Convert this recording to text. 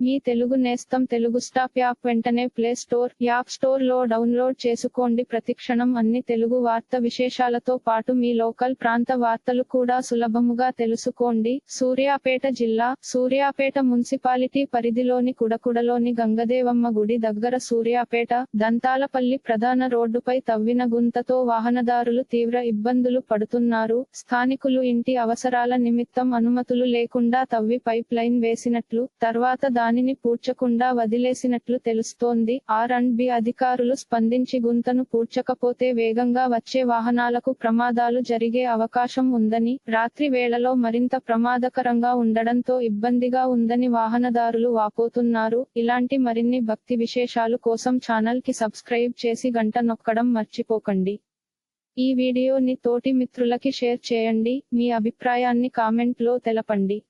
మీ తెలుగు నేస్తం Telugu stop app వెంటనే play store app స్టోర్లో డౌన్లోడ్ చేసుకోండి. ప్రతిక్షణం అన్ని తెలుగు వార్త విశేషాలతో పాటు మీ లోకల్ ప్రాంత వార్తలు కూడా సులభముగా తెలుసుకోండి. సూర్యాపేట జిల్లా సూర్యాపేట మున్సిపాలిటీ పరిధిలోని కుడకుడలోని గంగదేవమ్మ గుడి దగ్గర సూర్యాపేట దంతాలపల్లి ప్రధాన రోడ్డుపై తవ్విన గుంతతో వాహనదారులు తీవ్ర ఇబ్బందులు పడుతున్నారు. స్థానికులు ఇంటి అవసరాల నిమిత్తం అనుమతులు లేకుండా తవ్వి పైప్ లైన్ వేసినట్లు తర్వాత దానిని పూడ్చకుండా వదిలేసినట్లు తెలుస్తోంది. ఆర్ అండ్ బి అధికారులు స్పందించి గుంతను పూడ్చకపోతే వేగంగా వచ్చే వాహనాలకు ప్రమాదాలు జరిగే అవకాశం ఉందని రాత్రి వేళలో మరింత ప్రమాదకరంగా ఉండడంతో ఇబ్బందిగా ఉందని వాహనదారులు వాపోతున్నారు. ఇలాంటి మరిన్ని భక్తి విశేషాలు కోసం ఛానల్కి సబ్స్క్రైబ్ చేసి గంట నొక్కడం మర్చిపోకండి. ఈ వీడియోని తోటి మిత్రులకి షేర్ చేయండి. మీ అభిప్రాయాన్ని కామెంట్లో తెలపండి.